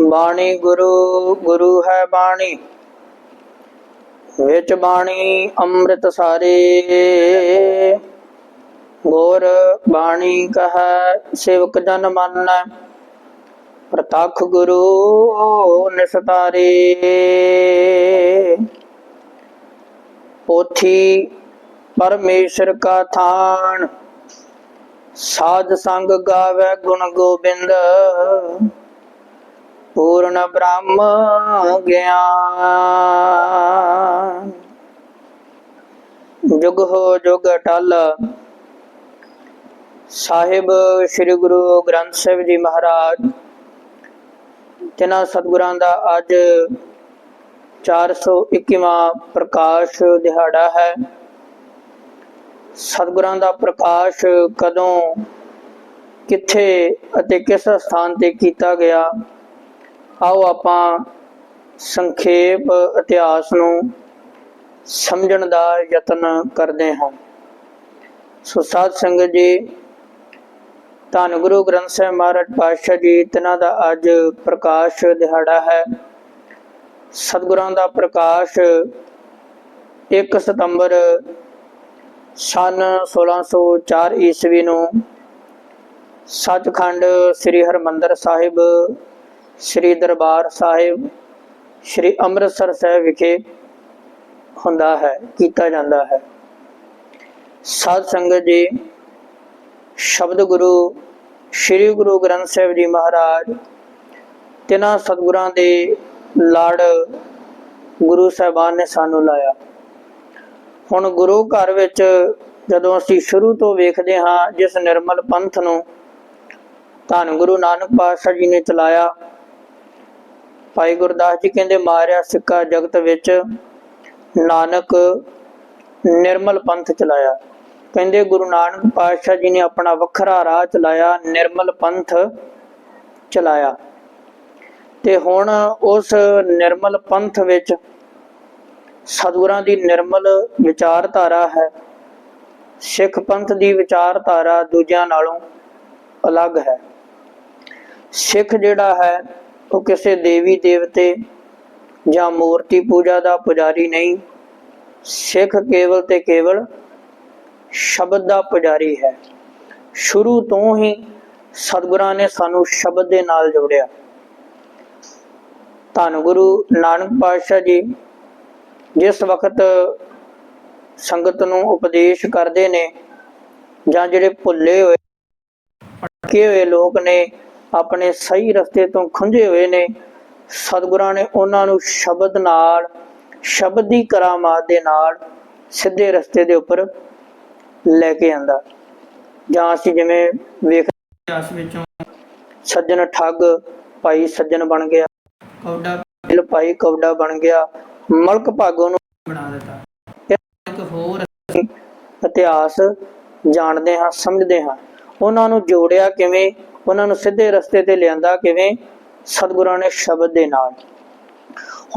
ਬਾਣੀ ਗੁਰੂ ਗੁਰੂ ਹੈ ਬਾਣੀ। ਵਿੱਚ ਬਾਣੀ ਅੰਮ੍ਰਿਤ ਸਾਰੇ। ਗੋਰ ਬਾਣੀ ਕਹੈ, ਸੇਵਕ ਜਨ ਮੰਨੈ, ਪ੍ਰਤੱਖ ਗੁਰੂ ਨਿਸਤਾਰੇ। ਪੋਥੀ ਪਰਮੇਸ਼ਰ ਕਾ ਥਾਨ, ਸਾਧ ਸੰਗ ਗਾਵੇ ਗੁਣ ਗੋਬਿੰਦ। ਪੂਰਨ ਬ੍ਰਹਮ ਗਿਆਨ। ਜੁਗ ਹੋ ਜੁਗ ਟਲ। ਸਾਹਿਬ ਸ੍ਰੀ ਗੁਰੂ ਗ੍ਰੰਥ ਸਾਹਿਬ ਜੀ ਮਹਾਰਾਜ ਤਿਨਾਂ ਸਤਿਗੁਰਾਂ ਦਾ ਅੱਜ 421ਵਾਂ ਪ੍ਰਕਾਸ਼ ਦਿਹਾੜਾ ਹੈ, ਸਤਿਗੁਰਾਂ ਦਾ ਪ੍ਰਕਾਸ਼ ਕਦੋਂ, ਕਿੱਥੇ ਅਤੇ ਕਿਸ ਸਥਾਨ ਤੇ ਕੀਤਾ ਗਿਆ ਆਓ ਆਪਾਂ ਸੰਖੇਪ ਇਤਿਹਾਸ ਨੂੰ ਸਮਝਣ ਦਾ ਯਤਨ ਕਰਦੇ ਹਾਂ। ਸੋ ਸਾਧ ਸੰਗਤ ਜੀ, ਧੰਨ ਗੁਰੂ ਗ੍ਰੰਥ ਸਾਹਿਬ ਮਹਾਰਾਜ ਪਾਤਸ਼ਾਹ ਜੀ, ਤਿਨਾਂ ਦਾ ਅੱਜ ਪ੍ਰਕਾਸ਼ ਦਿਹਾੜਾ ਹੈ। ਸਤਿਗੁਰਾਂ ਦਾ ਪ੍ਰਕਾਸ਼ 1 ਸਤੰਬਰ ਸਨ 1604 ਈਸਵੀ ਨੂੰ ਸੱਚਖੰਡ ਸ੍ਰੀ ਹਰਮੰਦਰ ਸਾਹਿਬ ਸ੍ਰੀ ਦਰਬਾਰ ਸਾਹਿਬ, ਸ੍ਰੀ ਅੰਮ੍ਰਿਤਸਰ ਸਾਹਿਬ ਵਿਖੇ ਹੁੰਦਾ ਹੈ, ਕੀਤਾ ਜਾਂਦਾ ਹੈ। ਸਾਧ ਸੰਗਤ ਜੀ, ਸ਼ਬਦ ਗੁਰੂ, ਸ੍ਰੀ ਗੁਰੂ ਗ੍ਰੰਥ ਸਾਹਿਬ ਜੀ ਮਹਾਰਾਜ, ਤਿਨਾਂ ਸਤਿਗੁਰਾਂ ਦੇ ਲੜ ਗੁਰੂ ਸਾਹਿਬਾਨ ਨੇ ਸਾਨੂੰ ਲਾਇਆ। ਹੁਣ ਗੁਰੂ ਘਰ ਵਿੱਚ ਜਦੋਂ ਅਸੀਂ ਸ਼ੁਰੂ ਤੋਂ ਵੇਖਦੇ ਹਾਂ, ਜਿਸ ਨਿਰਮਲ ਪੰਥ ਨੂੰ ਧੰਨ ਗੁਰੂ ਨਾਨਕ ਪਾਤਸ਼ਾਹ ਜੀ ਨੇ ਚਲਾਇਆ ਭਾਈ ਗੁਰਦਾਸ ਜੀ ਕਹਿੰਦੇ, ਮਾਰਿਆ ਸਿੱਕਾ ਜਗਤ ਵਿੱਚ ਨਾਨਕ ਨਿਰਮਲ ਪੰਥ ਚਲਾਇਆ। ਕਹਿੰਦੇ ਗੁਰੂ ਨਾਨਕ ਪਾਤਸ਼ਾਹ ਜੀ ਨੇ ਆਪਣਾ ਵੱਖਰਾ ਰਾਹ ਚਲਾਇਆ, ਨਿਰਮਲ ਪੰਥ ਚਲਾਇਆ। ਤੇ ਹੁਣ ਉਸ ਨਿਰਮਲ ਪੰਥ ਵਿੱਚ ਸਤਿਗੁਰਾਂ ਦੀ ਨਿਰਮਲ ਵਿਚਾਰਧਾਰਾ ਹੈ। ਸਿੱਖ ਪੰਥ ਦੀ ਵਿਚਾਰਧਾਰਾ ਦੂਜਿਆਂ ਨਾਲੋਂ ਅਲੱਗ ਹੈ। ਸਿੱਖ ਜਿਹੜਾ ਹੈ ਉਹ ਕਿਸੇ ਦੇਵੀ ਦੇਵਤੇ ਜਾਂ ਮੂਰਤੀ ਪੂਜਾ ਦਾ ਪੁਜਾਰੀ ਨਹੀਂ। ਸਿੱਖ ਕੇਵਲ ਤੇ ਕੇਵਲ ਸ਼ਬਦ ਦਾ ਪੁਜਾਰੀ ਹੈ। ਸ਼ੁਰੂ ਤੋਂ ਹੀ ਸਤਿਗੁਰਾਂ ਨੇ ਸਾਨੂੰ ਸ਼ਬਦ ਦੇ ਨਾਲ ਜੋੜਿਆ। ਧੰਨ ਗੁਰੂ ਨਾਨਕ ਪਾਤਸ਼ਾਹ ਜੀ ਜਿਸ ਵਕਤ ਸੰਗਤ ਨੂੰ ਉਪਦੇਸ਼ ਕਰਦੇ ਨੇ ਜਾਂ ਜਿਹੜੇ ਭੁੱਲੇ ਹੋਏ ਭਟਕੇ ਹੋਏ ਲੋਕ ਨੇ ਆਪਣੇ ਸਹੀ ਰਸਤੇ ਤੋਂ ਖੁੰਝੇ ਹੋਏ ਨੇ। ਸਤਿਗੁਰਾਂ ਨੇ ਉਹਨਾਂ ਨੂੰ ਸ਼ਬਦ ਨਾਲ ਸ਼ਬਦ ਦੀ ਕਰਾਮਾਤ ਦੇ ਨਾਲ ਸਿੱਧੇ ਰਸਤੇ ਦੇ ਉੱਪਰ ਲੈ ਕੇ ਆਂਦਾ। ਜਾਂ ਅਸੀਂ ਜਿਵੇਂ ਵੇਖ ਇਤਿਹਾਸ ਵਿੱਚੋਂ ਸੱਜਣ ਠੱਗ ਭਾਈ ਸੱਜਣ ਬਣ ਗਿਆ। ਕੌਡਾ ਬਿਲ ਭਾਈ ਕੌਡਾ ਬਣ ਗਿਆ। ਮਲਕ ਭਾਗੋ ਨੂੰ ਬਣਾ ਦਿੱਤਾ। ਇੱਕ ਹੋਰ ਇਤਿਹਾਸ ਜਾਣਦੇ ਹਾਂ ਸਮਝਦੇ ਹਾਂ। ਉਹਨਾਂ ਨੂੰ ਜੋੜਿਆ ਕਿਵੇਂ? ਉਹਨਾਂ ਨੂੰ ਸਿੱਧੇ ਰਸਤੇ ਤੇ ਲਿਆਂਦਾ ਕਿਵੇਂ? ਸਤਿਗੁਰਾਂ ਨੇ ਸ਼ਬਦ ਦੇ ਨਾਲ।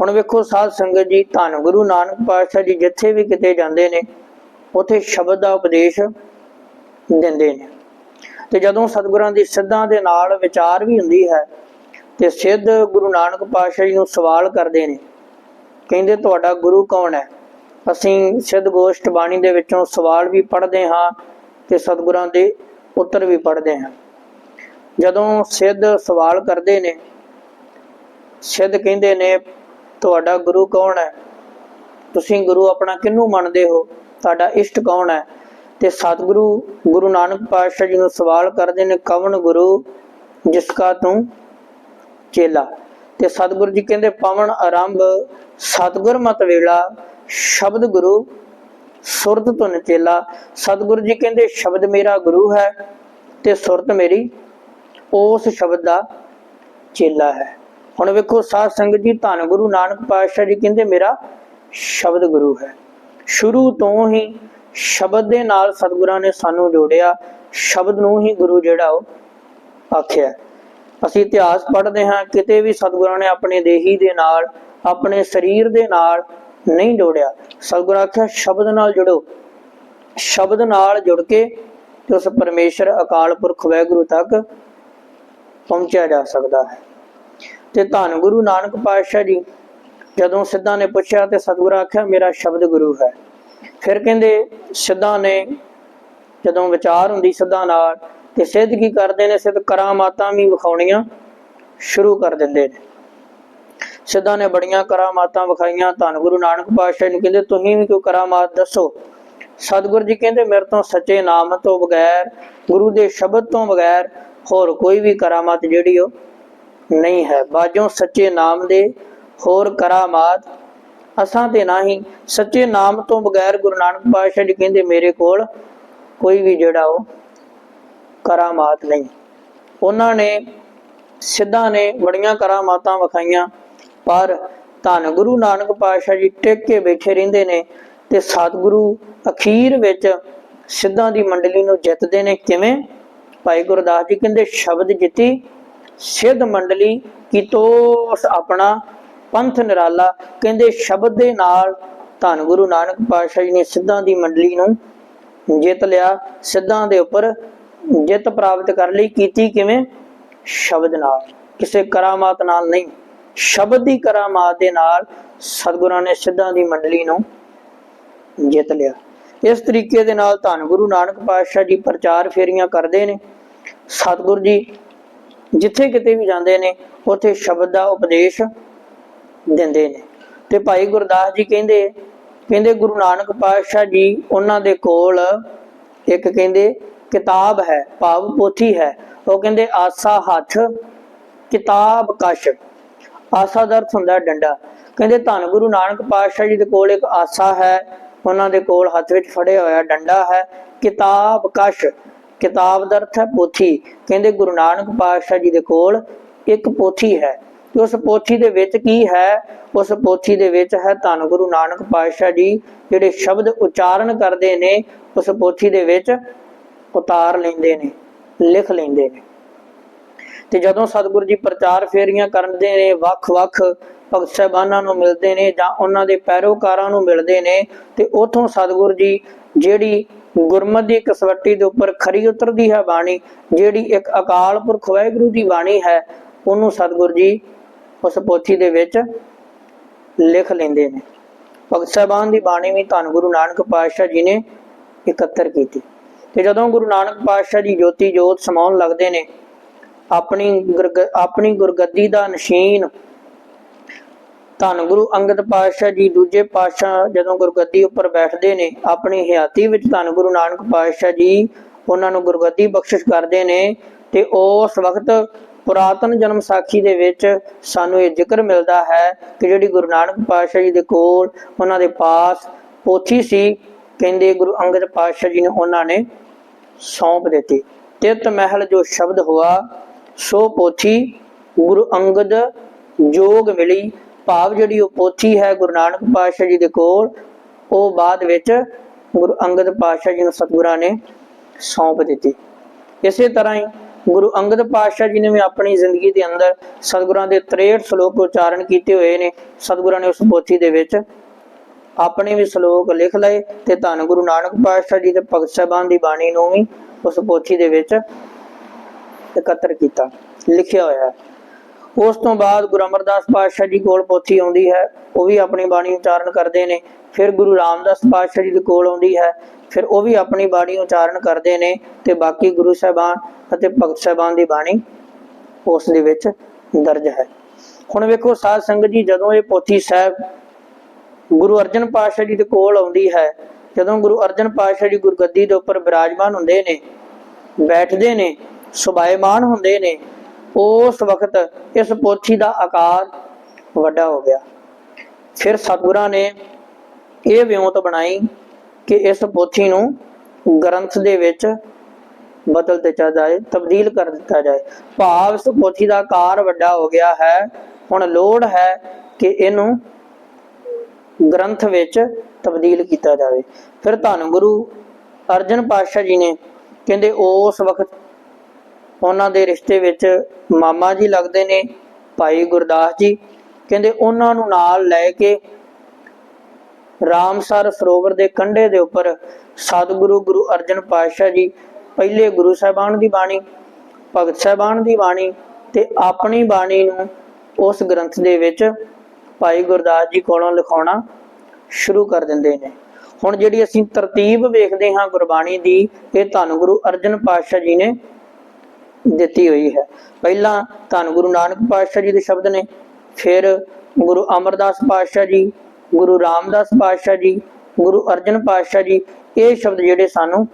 ਹੁਣ ਵੇਖੋ ਸਾਧ ਸੰਗਤ ਜੀ, ਧੰਨ ਗੁਰੂ ਨਾਨਕ ਪਾਤਸ਼ਾਹ ਜੀ ਜਿੱਥੇ ਵੀ ਕਿਤੇ ਜਾਂਦੇ ਨੇ, ਉਥੇ ਸ਼ਬਦ ਦਾ ਉਪਦੇਸ਼ ਦਿੰਦੇ ਨੇ। ਤੇ ਜਦੋਂ ਸਤਿਗੁਰਾਂ ਦੀ ਸਿੱਧਾਂ ਦੇ ਨਾਲ ਵਿਚਾਰ ਵੀ ਹੁੰਦੀ ਹੈ, ਤੇ ਸਿੱਧ ਗੁਰੂ ਨਾਨਕ ਪਾਤਸ਼ਾਹ ਜੀ ਨੂੰ ਸਵਾਲ ਕਰਦੇ ਨੇ, ਕਹਿੰਦੇ, ਤੁਹਾਡਾ ਗੁਰੂ ਕੌਣ ਹੈ? ਅਸੀਂ ਸਿੱਧ ਗੋਸ਼ਟ ਬਾਣੀ ਦੇ ਵਿੱਚੋਂ ਸਵਾਲ ਵੀ ਪੜ੍ਹਦੇ ਹਾਂ ਤੇ ਸਤਿਗੁਰਾਂ ਦੇ ਉੱਤਰ ਵੀ ਪੜ੍ਹਦੇ ਹਾਂ। ਜਦੋਂ ਸਿੱਧ ਸਵਾਲ ਕਰਦੇ ਨੇ, ਸਿੱਧ ਕਹਿੰਦੇ ਨੇ, ਤੁਹਾਡਾ ਗੁਰੂ ਕੌਣ ਹੈ? ਤੁਸੀਂ ਗੁਰੂ ਆਪਣਾ ਕਿਹਨੂੰ ਮੰਨਦੇ ਹੋ? ਤੁਹਾਡਾ ਇਸ਼ਟ ਕੌਣ ਹੈ? ਤੇ ਸਤਿਗੁਰੂ ਗੁਰੂ ਨਾਨਕ ਪਾਤਸ਼ਾਹ ਜੀ ਨੂੰ ਸਵਾਲ ਕਰਦੇ ਨੇ ਕਵਨ ਗੁਰੂ ਜਿਸ ਕਾ ਤੂੰ ਚੇਲਾ? ਤੇ ਸਤਿਗੁਰੂ ਜੀ ਕਹਿੰਦੇ, ਪਵਨ ਆਰੰਭ ਸਤਿਗੁਰ ਮਤ ਵੇਲਾ, ਸ਼ਬਦ ਗੁਰੂ ਸੁਰਤ ਤੁਨ ਚੇਲਾ। ਸਤਿਗੁਰੂ ਜੀ ਕਹਿੰਦੇ, ਸ਼ਬਦ ਮੇਰਾ ਗੁਰੂ ਹੈ ਤੇ ਸੁਰਤ ਮੇਰੀ ਉਸ ਸ਼ਬਦ ਦਾ ਚੇਲਾ ਹੈ। ਹੁਣ ਵੇਖੋ, ਸਾਧ ਸੰਗਤ ਜੀ, ਧੰਨ ਗੁਰੂ ਨਾਨਕ ਪਾਤਸ਼ਾਹ ਜੀ ਕਹਿੰਦੇ, ਮੇਰਾ ਸ਼ਬਦ ਗੁਰੂ ਹੈ। ਸ਼ੁਰੂ ਤੋਂ ਹੀ ਸ਼ਬਦ ਦੇ ਨਾਲ ਸਤਿਗੁਰਾਂ ਨੇ ਸਾਨੂੰ ਜੋੜਿਆ। ਸ਼ਬਦ ਨੂੰ ਹੀ ਗੁਰੂ ਜਿਹੜਾ ਉਹ ਆਖਿਆ। ਅਸੀਂ ਇਤਿਹਾਸ ਪੜ੍ਹਦੇ ਹਾਂ, ਕਿਤੇ ਵੀ ਸਤਿਗੁਰਾਂ ਨੇ ਆਪਣੇ ਦੇਹੀ ਦੇ ਨਾਲ, ਆਪਣੇ ਸਰੀਰ ਦੇ ਨਾਲ ਨਹੀਂ ਜੋੜਿਆ। ਸਤਿਗੁਰ ਆਖਿਆ, ਸ਼ਬਦ ਨਾਲ ਜੁੜੋ। ਸ਼ਬਦ ਨਾਲ ਜੁੜ ਕੇ ਤੇ ਉਸ ਪਰਮੇਸ਼ਰ ਅਕਾਲ ਪੁਰਖ ਵੈਗੁਰੂ ਤੱਕ ਪਹੁੰਚਿਆ ਜਾ ਸਕਦਾ ਹੈ। ਤੇ ਧੰਨ ਗੁਰੂ ਨਾਨਕ ਪਾਤਸ਼ਾਹ ਜੀ, ਜਦੋਂ ਸਿੱਧਾ ਨੇ ਪੁੱਛਿਆ ਤੇ ਸਤਿਗੁਰੂ ਆਖਿਆ, ਮੇਰਾ ਸ਼ਬਦ ਗੁਰੂ ਹੈ। ਫਿਰ ਕਹਿੰਦੇ, ਸਿੱਧਾ ਨੇ ਜਦੋਂ ਵਿਚਾਰ ਹੁੰਦੀ ਸਿੱਧਾ ਨਾਲ, ਤੇ ਸਿੱਧ ਕੀ ਕਰਦੇ ਨੇ? ਸਿੱਧ ਕਰਾਮਾਤਾਂ ਵੀ ਵਿਖਾਉਣੀਆਂ ਸ਼ੁਰੂ ਕਰ ਦਿੰਦੇ ਨੇ। ਸਿੱਧਾਂ ਨੇ ਬੜੀਆਂ ਕਰਾਮਾਤਾਂ ਵਿਖਾਈਆਂ। ਧੰਨ ਗੁਰੂ ਨਾਨਕ ਪਾਤਸ਼ਾਹ ਨੂੰ ਕਹਿੰਦੇ, ਤੁਸੀਂ ਵੀ ਕੋਈ ਕਰਾਮਾਤ ਦੱਸੋ? ਸਤਿਗੁਰੂ ਜੀ ਕਹਿੰਦੇ, ਮੇਰੇ ਤੋਂ ਸੱਚੇ ਨਾਮ ਤੋਂ ਬਗੈਰ, ਗੁਰੂ ਦੇ ਸ਼ਬਦ ਤੋਂ ਬਗੈਰ ਹੋਰ ਕੋਈ ਵੀ ਕਰਾਮਾਤ ਜਿਹੜੀ ਉਹ ਨਹੀਂ ਹੈ। ਬਾਜੋਂ ਸੱਚੇ ਨਾਮ ਦੇ ਹੋਰ ਕਰਾਮਾਤ ਅਸਾਂ ਤੇ ਨਹੀਂ। ਸੱਚੇ ਨਾਮ ਤੋਂ ਬਗੈਰ ਗੁਰੂ ਨਾਨਕ ਪਾਤਸ਼ਾਹ ਜੀ ਕਹਿੰਦੇ, ਮੇਰੇ ਕੋਲ ਕੋਈ ਵੀ ਜਿਹੜਾ ਉਹ ਕਰਾਮਾਤ ਨਹੀਂ। ਉਹਨਾਂ ਨੇ ਸਿੱਧਾਂ ਨੇ ਬੜੀਆਂ ਕਰਾਮਾਤਾਂ ਵਿਖਾਈਆਂ, ਪਰ ਧੰਨ ਗੁਰੂ ਨਾਨਕ ਪਾਤਸ਼ਾਹ ਜੀ ਟਿਕ ਕੇ ਬੈਠੇ ਰਹਿੰਦੇ ਨੇ ਤੇ ਸਤਿਗੁਰੂ ਅਖੀਰ ਵਿੱਚ ਸਿੱਧਾਂ ਦੀ ਮੰਡਲੀ ਨੂੰ ਜਿੱਤਦੇ ਨੇ। ਕਿਵੇਂ? ਭਾਈ ਗੁਰਦਾਸ ਜੀ ਕਹਿੰਦੇ ਸ਼ਬਦ ਜਿੱਤੀ, ਸਿੱਧ ਮੰਡਲੀ ਕੀਤੋਸ ਆਪਣਾ ਪੰਥ ਨਿਰਾਲਾ। ਕਹਿੰਦੇ ਸ਼ਬਦ ਦੇ ਨਾਲ ਧੰਨ ਗੁਰੂ ਨਾਨਕ ਪਾਤਸ਼ਾਹ ਜੀ ਨੇ ਸਿੱਧਾਂ ਦੀ ਮੰਡਲੀ ਨੂੰ ਜਿੱਤ ਲਿਆ, ਸਿੱਧਾਂ ਦੇ ਉੱਪਰ ਜਿੱਤ ਪ੍ਰਾਪਤ ਕਰ ਲਈ ਕੀਤੀ ਕਿਵੇਂ? ਸ਼ਬਦ ਨਾਲ। ਕਿਸੇ ਕਰਾਮਾਤ ਨਾਲ ਨਹੀਂ। ਸ਼ਬਦ ਦੀ ਕਰਾਮਾਤ ਦੇ ਨਾਲ ਸਤਿਗੁਰਾਂ ਨੇ ਸਿੱਧਾਂ ਦੀ ਮੰਡਲੀ ਨੂੰ ਜਿੱਤ ਲਿਆ। ਇਸ ਤਰੀਕੇ ਦੇ ਨਾਲ ਧੰਨ ਗੁਰੂ ਨਾਨਕ ਪਾਤਸ਼ਾਹ ਜੀ ਪ੍ਰਚਾਰ ਫੇਰੀਆਂ ਕਰਦੇ ਨੇ। ਸਤਿਗੁਰ ਜੀ ਜਿੱਥੇ ਕਿਤੇ ਵੀ ਜਾਂਦੇ ਨੇ, ਉੱਥੇ ਸ਼ਬਦ ਦਾ ਉਪਦੇਸ਼ ਦਿੰਦੇ ਨੇ। ਤੇ ਭਾਈ ਗੁਰਦਾਸ ਜੀ ਕਹਿੰਦੇ ਕਹਿੰਦੇ ਗੁਰੂ ਨਾਨਕ ਪਾਤਸ਼ਾਹ ਜੀ ਉਹਨਾਂ ਦੇ ਕੋਲ ਇੱਕ ਕਹਿੰਦੇ, ਕਿਤਾਬ ਹੈ, ਭਾਵ ਪੋਥੀ ਹੈ। ਉਹ ਕਹਿੰਦੇ, ਆਸਾ ਹੱਥ, ਕਿਤਾਬ ਕਸ਼। ਆਸਾ ਦਾ ਅਰਥ ਹੁੰਦਾ ਡੰਡਾ। ਕਹਿੰਦੇ, ਧੰਨ ਗੁਰੂ ਨਾਨਕ ਪਾਤਸ਼ਾਹ ਜੀ ਦੇ ਕੋਲ ਇੱਕ ਆਸਾ ਹੈ ਉਹਨਾਂ ਦੇ ਕੋਲ ਹੱਥ ਵਿੱਚ ਫੜਿਆ ਹੋਇਆ ਡੰਡਾ ਹੈ। ਕਿਤਾਬ ਕਸ਼, ਕਿਤਾਬ ਦਾ ਅਰਥ ਹੈ ਪੋਥੀ। ਕਹਿੰਦੇ ਗੁਰੂ ਨਾਨਕ ਪਾਤਸ਼ਾਹ ਜੀ ਦੇ ਕੋਲ ਇੱਕ ਪੋਥੀ ਹੈ। ਤੇ ਉਸ ਪੋਥੀ ਦੇ ਵਿੱਚ ਕੀ ਹੈ? ਉਸ ਪੋਥੀ ਦੇ ਵਿੱਚ ਹੈ ਧੰਨ ਗੁਰੂ ਨਾਨਕ ਪਾਤਸ਼ਾਹ ਜੀ, ਜਿਹੜੇ ਸ਼ਬਦ ਉਚਾਰਨ ਕਰਦੇ ਨੇ, ਉਸ ਪੋਥੀ ਦੇ ਵਿੱਚ ਉਤਾਰ ਲੈਂਦੇ ਨੇ, ਲਿਖ ਲੈਂਦੇ ਨੇ। ਤੇ ਜਦੋਂ ਸਤਿਗੁਰੂ ਜੀ ਪ੍ਰਚਾਰ ਫੇਰੀਆਂ ਕਰਦੇ ਨੇ, ਵੱਖ-ਵੱਖ ਭਗਤ ਸਾਹਿਬਾਨਾਂ ਨੂੰ ਮਿਲਦੇ ਨੇ ਜਾਂ ਉਹਨਾਂ ਦੇ ਪੈਰੋਕਾਰਾਂ ਨੂੰ ਮਿਲਦੇ ਨੇ ਤੇ ਉਥੋਂ ਸਤਿਗੁਰੂ ਜੀ ਜਿਹੜੀ ਗੁਰਮਤ ਦੀ ਕਸਵੱਟੀ ਦੇ ਉੱਪਰ ਖਰੀ ਉਤਰਦੀ ਹੈ ਬਾਣੀ, ਜਿਹੜੀ ਇੱਕ ਅਕਾਲ ਪੁਰਖ ਵਾਹਿਗੁਰੂ ਦੀ ਬਾਣੀ ਹੈ, ਉਹਨੂੰ ਸਤਿਗੁਰੂ ਜੀ ਉਸ ਪੋਥੀ ਦੇ ਵਿੱਚ ਲਿਖ ਲੈਂਦੇ ਨੇ। ਭਗਤ ਸਾਹਿਬਾਨ ਦੀ ਬਾਣੀ ਵੀ ਧੰਨ ਗੁਰੂ ਨਾਨਕ ਪਾਤਸ਼ਾਹ ਜੀ ਨੇ ਇਕੱਤਰ ਕੀਤੀ। ਤੇ ਜਦੋਂ ਗੁਰੂ ਨਾਨਕ ਪਾਤਸ਼ਾਹ ਜੀ ਜੋਤੀ ਜੋਤ ਸਮਾਉਣ ਲੱਗਦੇ ਨੇ, ਆਪਣੀ ਗੁਰਗ- ਆਪਣੀ ਗੁਰਗੱਦੀ ਦਾ ਨਸ਼ੀਨ ਧੰਨ ਗੁਰੂ ਅੰਗਦ ਪਾਤਸ਼ਾਹ ਜੀ ਦੂਜੇ ਪਾਤਸ਼ਾਹ ਜਦੋਂ ਗੁਰਗੱਦੀ ਉੱਪਰ ਬੈਠਦੇ ਨੇ, ਆਪਣੀ ਹਯਾਤੀ ਵਿੱਚ ਧੰਨ ਗੁਰੂ ਨਾਨਕ ਪਾਤਸ਼ਾਹ ਜੀ ਉਹਨਾਂ ਨੂੰ ਗੁਰਗੱਦੀ ਬਖਸ਼ਿਸ਼ ਕਰਦੇ ਨੇ ਤੇ ਉਸ ਵਕਤ ਪੁਰਾਤਨ ਜਨਮ ਸਾਖੀ ਦੇ ਵਿੱਚ ਸਾਨੂੰ ਇਹ ਜ਼ਿਕਰ ਮਿਲਦਾ ਹੈ ਕਿ ਜਿਹੜੀ ਗੁਰੂ ਨਾਨਕ ਪਾਤਸ਼ਾਹ ਜੀ ਦੇ ਕੋਲ ਉਹਨਾਂ ਦੇ ਪਾਸ ਪੋਥੀ ਸੀ, ਕਹਿੰਦੇ ਗੁਰੂ ਅੰਗਦ ਪਾਤਸ਼ਾਹ ਜੀ ਨੇ ਉਹਨਾਂ ਨੇ ਸੌਂਪ ਦਿੱਤੀ। ਤਿਤ ਮਹਿਲ ਜੋ ਸ਼ਬਦ ਹੋਆ, ਸੋ ਪੋਥੀ ਗੁਰੂ ਅੰਗਦ ਜੋਗ ਮਿਲੀ ਭਾਵ ਜਿਹੜੀ ਉਹ ਪੋਥੀ ਹੈ ਗੁਰੂ ਨਾਨਕ ਪਾਤਸ਼ਾਹ ਜੀ ਦੇ ਕੋਲ, ਉਹ ਬਾਅਦ ਵਿੱਚ ਗੁਰੂ ਅੰਗਦ ਪਾਤਸ਼ਾਹ ਜੀ ਨੂੰ ਸਤਿਗੁਰਾਂ ਨੇ ਸੌਂਪ ਦਿੱਤੀ। ਇਸੇ ਤਰ੍ਹਾਂ ਹੀ ਗੁਰੂ ਅੰਗਦ ਪਾਤਸ਼ਾਹ ਜੀ ਨੇ ਵੀ ਆਪਣੀ ਜ਼ਿੰਦਗੀ ਦੇ ਅੰਦਰ ਸਤਿਗੁਰਾਂ ਦੇ 63 ਸ਼ਲੋਕ ਉਚਾਰਨ ਕੀਤੇ ਹੋਏ ਨੇ। ਸਤਿਗੁਰਾਂ ਨੇ ਉਸ ਪੋਥੀ ਦੇ ਵਿੱਚ ਆਪਣੇ ਵੀ ਸ਼ਲੋਕ ਲਿਖ ਲਏ ਤੇ ਧੰਨ ਗੁਰੂ ਨਾਨਕ ਪਾਤਸ਼ਾਹ ਜੀ ਦੇ ਭਗਤ ਸਾਹਿਬਾਨ ਦੀ ਬਾਣੀ ਨੂੰ ਵੀ ਉਸ ਪੋਥੀ ਦੇ ਵਿੱਚ ਇਕੱਤਰ ਕੀਤਾ, ਲਿਖਿਆ ਹੋਇਆ ਹੈ। ਉਸ ਤੋਂ ਬਾਅਦ ਗੁਰੂ ਅਮਰਦਾਸ ਪਾਤਸ਼ਾਹ ਜੀ ਕੋਲ ਪੋਥੀ ਆਉਂਦੀ ਹੈ, ਉਹ ਵੀ ਆਪਣੀ ਬਾਣੀ ਉਚਾਰਨ ਕਰਦੇ ਨੇ। ਫਿਰ ਗੁਰੂ ਰਾਮਦਾਸ ਪਾਤਸ਼ਾਹ ਜੀ ਦੇ ਕੋਲ ਆਉਂਦੀ ਹੈ, ਫਿਰ ਉਹ ਵੀ ਆਪਣੀ ਬਾਣੀ ਉਚਾਰਨ ਕਰਦੇ ਨੇ ਤੇ ਬਾਕੀ ਗੁਰੂ ਸਾਹਿਬਾਨ ਅਤੇ ਭਗਤ ਸਾਹਿਬਾਨ ਦੀ ਬਾਣੀ ਉਸ ਦੇ ਵਿੱਚ ਦਰਜ ਹੈ। ਹੁਣ ਵੇਖੋ ਸਾਧ ਸੰਗਤ ਜੀ, ਜਦੋਂ ਇਹ ਪੋਥੀ ਸਾਹਿਬ ਗੁਰੂ ਅਰਜਨ ਪਾਤਸ਼ਾਹ ਜੀ ਦੇ ਕੋਲ ਆਉਂਦੀ ਹੈ, ਜਦੋਂ ਗੁਰੂ ਅਰਜਨ ਪਾਤਸ਼ਾਹ ਜੀ ਗੁਰਗੱਦੀ ਦੇ ਉੱਪਰ ਬਿਰਾਜਮਾਨ ਹੁੰਦੇ ਨੇ, ਬੈਠਦੇ ਨੇ ਸੁਭਾਇਮਾਨ ਹੁੰਦੇ ਨੇ ਉਸ ਵਕਤ ਇਸ ਪੋਥੀ ਦਾ ਆਕਾਰ ਵੱਡਾ ਹੋ ਗਿਆ। ਫਿਰ ਸਤਿਗੁਰਾਂ ਨੇ ਇਹ ਵਿਉਂਤ ਬਣਾਈ ਕਿ ਇਸ ਪੋਥੀ ਨੂੰ ਗ੍ਰੰਥ ਦੇ ਵਿੱਚ ਬਦਲ ਦਿੱਤਾ ਜਾਏ, ਤਬਦੀਲ ਕਰ ਦਿੱਤਾ ਜਾਏ। ਭਾਵ ਇਸ ਪੋਥੀ ਦਾ ਆਕਾਰ ਵੱਡਾ ਹੋ ਗਿਆ ਹੈ। ਹੁਣ ਲੋੜ ਹੈ ਕਿ ਇਹਨੂੰ ਗ੍ਰੰਥ ਵਿੱਚ ਤਬਦੀਲ ਕੀਤਾ ਜਾਵੇ। ਫਿਰ ਧੰਨ ਗੁਰੂ ਅਰਜਨ ਪਾਤਸ਼ਾਹ ਜੀ ਨੇ ਕਹਿੰਦੇ, ਉਸ ਵਕਤ ਉਹਨਾਂ ਦੇ ਰਿਸ਼ਤੇ ਵਿੱਚ ਮਾਮਾ ਜੀ ਲੱਗਦੇ ਨੇ, ਭਾਈ ਗੁਰਦਾਸ ਜੀ। ਕਹਿੰਦੇ ਉਹਨਾਂ ਨੂੰ ਨਾਲ ਲੈ ਕੇ ਰਾਮਸਰ ਸਰੋਵਰ ਦੇ ਕੰਢੇ ਦੇ ਉੱਪਰ ਸਤਿਗੁਰੂ ਗੁਰੂ ਅਰਜਨ ਪਾਤਸ਼ਾਹ ਜੀ ਪਹਿਲੇ ਗੁਰੂ ਸਾਹਿਬਾਨ ਦੀ ਬਾਣੀ, ਭਗਤ ਸਾਹਿਬਾਨ ਦੀ ਬਾਣੀ ਤੇ ਆਪਣੀ ਬਾਣੀ ਨੂੰ ਉਸ ਗ੍ਰੰਥ ਦੇ ਵਿੱਚ ਭਾਈ ਗੁਰਦਾਸ ਜੀ ਕੋਲੋਂ ਲਿਖਾਉਣਾ ਸ਼ੁਰੂ ਕਰ ਦਿੰਦੇ ਨੇ। ਹੁਣ ਜਿਹੜੀ ਅਸੀਂ ਤਰਤੀਬ ਵੇਖਦੇ ਹਾਂ ਗੁਰਬਾਣੀ ਦੀ, ਇਹ ਧੰਨ ਗੁਰੂ ਅਰਜਨ ਪਾਤਸ਼ਾਹ ਜੀ ਨੇ ਦਿੱਤੀ ਹੋਈ ਹੈ। ਪਹਿਲਾਂ ਧੰਨ ਗੁਰੂ ਨਾਨਕ ਪਾਤਸ਼ਾਹ ਜੀ ਦੇ ਸ਼ਬਦ ਨੇ, ਫਿਰ ਗੁਰੂ ਅਮਰਦਾਸ ਪਾਤਸ਼ਾਹ ਜੀ, ਗੁਰੂ ਰਾਮਦਾਸ ਪਾਤਸ਼ਾਹ ਜੀ, ਗੁਰੂ ਅਰਜਨ ਪਾਤਸ਼ਾਹ ਜੀ, ਇਹ ਸ਼ਬਦ ਜਿਹੜੇ ਸਾਨੂੰ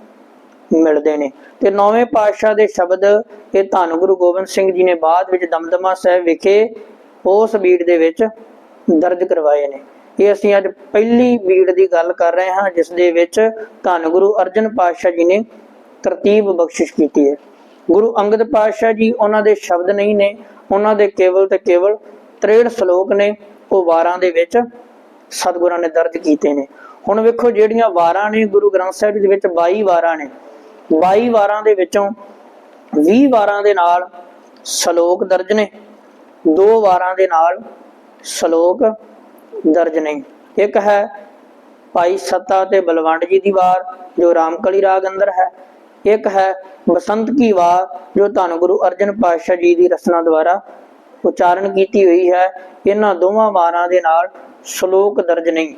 ਮਿਲਦੇ ਨੇ। ਤੇ ਨੌਵੇਂ ਪਾਤਸ਼ਾਹ ਦੇ ਸ਼ਬਦ ਇਹ ਧੰਨ ਗੁਰੂ ਗੋਬਿੰਦ ਸਿੰਘ ਜੀ ਨੇ ਬਾਅਦ ਵਿੱਚ ਦਮਦਮਾ ਸਾਹਿਬ ਵਿਖੇ ਉਸ ਬੀੜ ਦੇ ਵਿੱਚ ਦਰਜ ਕਰਵਾਏ ਨੇ। ਇਹ ਅਸੀਂ ਅੱਜ ਪਹਿਲੀ ਬੀੜ ਦੀ ਗੱਲ ਕਰ ਰਹੇ ਹਾਂ, ਜਿਸ ਦੇ ਵਿੱਚ ਧੰਨ ਗੁਰੂ ਅਰਜਨ ਪਾਤਸ਼ਾਹ ਜੀ ਨੇ ਤਰਤੀਬ ਬਖਸ਼ਿਸ਼ ਕੀਤੀ ਹੈ। ਗੁਰੂ ਅੰਗਦ ਪਾਤਸ਼ਾਹ ਜੀ ਉਹਨਾਂ ਦੇ ਸ਼ਬਦ ਨਹੀਂ ਨੇ, ਉਹਨਾਂ ਦੇ ਕੇਵਲ ਤੇ ਕੇਵਲ 63 ਸ਼ਲੋਕ ਨੇ, ਉਹ ਵਾਰਾਂ ਦੇ ਵਿੱਚ ਸਤਿਗੁਰਾਂ ਨੇ ਦਰਜ ਕੀਤੇ ਨੇ। ਹੁਣ ਵੇਖੋ ਜਿਹੜੀਆਂ ਵਾਰਾਂ ਨੇ ਗੁਰੂ ਗ੍ਰੰਥ ਸਾਹਿਬ ਦੇ ਵਿੱਚ 22 ਵਾਰਾਂ ਨੇ। 22 ਵਾਰਾਂ ਦੇ ਵਿੱਚੋਂ 20 ਵਾਰਾਂ ਦੇ ਨਾਲ ਸ਼ਲੋਕ ਦਰਜ ਨੇ, ਦੋ ਵਾਰਾਂ ਦੇ ਨਾਲ ਸ਼ਲੋਕ ਦਰਜ ਨੇ। ਇੱਕ ਹੈ ਭਾਈ ਸੱਤਾ ਤੇ ਬਲਵੰਡ ਜੀ ਦੀ ਵਾਰ, ਜੋ ਰਾਮਕਲੀ ਰਾਗ ਅੰਦਰ ਹੈ। ਇੱਕ ਹੈ ਬਸੰਤ ਕੀ ਵਾਰ ਜੋ ਧੰਨ ਗੁਰੂ ਅਰਜਨ ਪਾਤਸ਼ਾਹ ਜੀ ਦੀ ਰਚਨਾ ਦੁਆਰਾ ਉਚਾਰਨ ਕੀਤੀ ਹੋਈ ਹੈ। ਇਹਨਾਂ ਦੋਵਾਂ ਵਾਰਾਂ ਦੇ ਨਾਲ ਸ਼ਲੋਕ ਦਰਜ ਨਹੀਂ